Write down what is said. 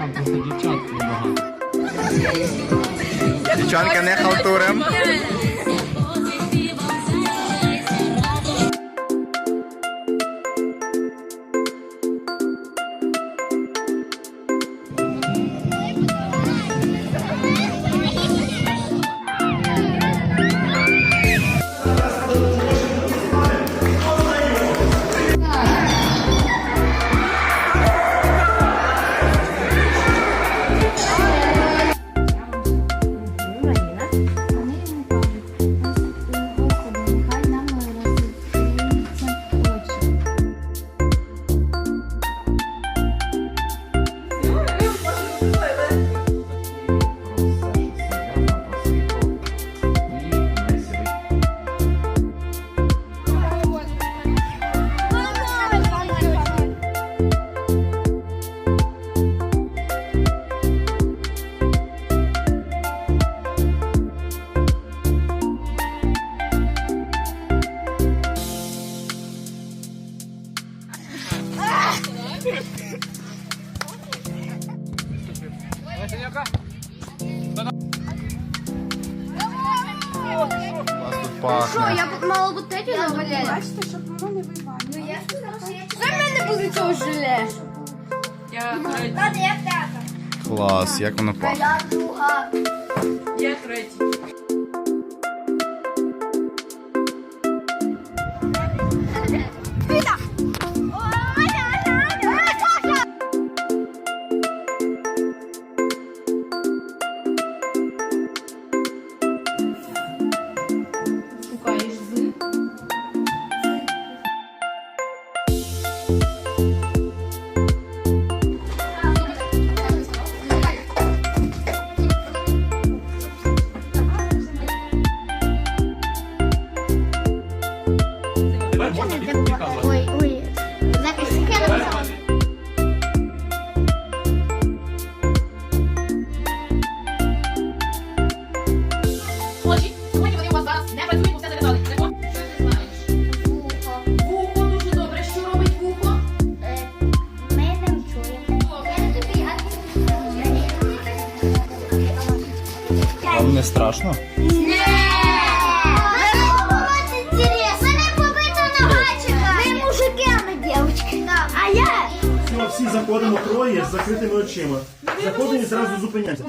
Там просто дівчат багато. Дівчонка не халтурим. Пахне. Я б мала бути третю завалили. Бачите, щоб воно не вивалювало. Це в мене буде цього желе. Я третій. Ладно, я п'ята. Клас, як воно пахне. Я друга. Я третій. Шукаєш з. Ой, ой. Запись Молодці. Не страшно? Мене. Ми мужики, а не дівчатки. А я... Всі заходимо троє з закритими очима. Заходимо і зразу зупиняємося.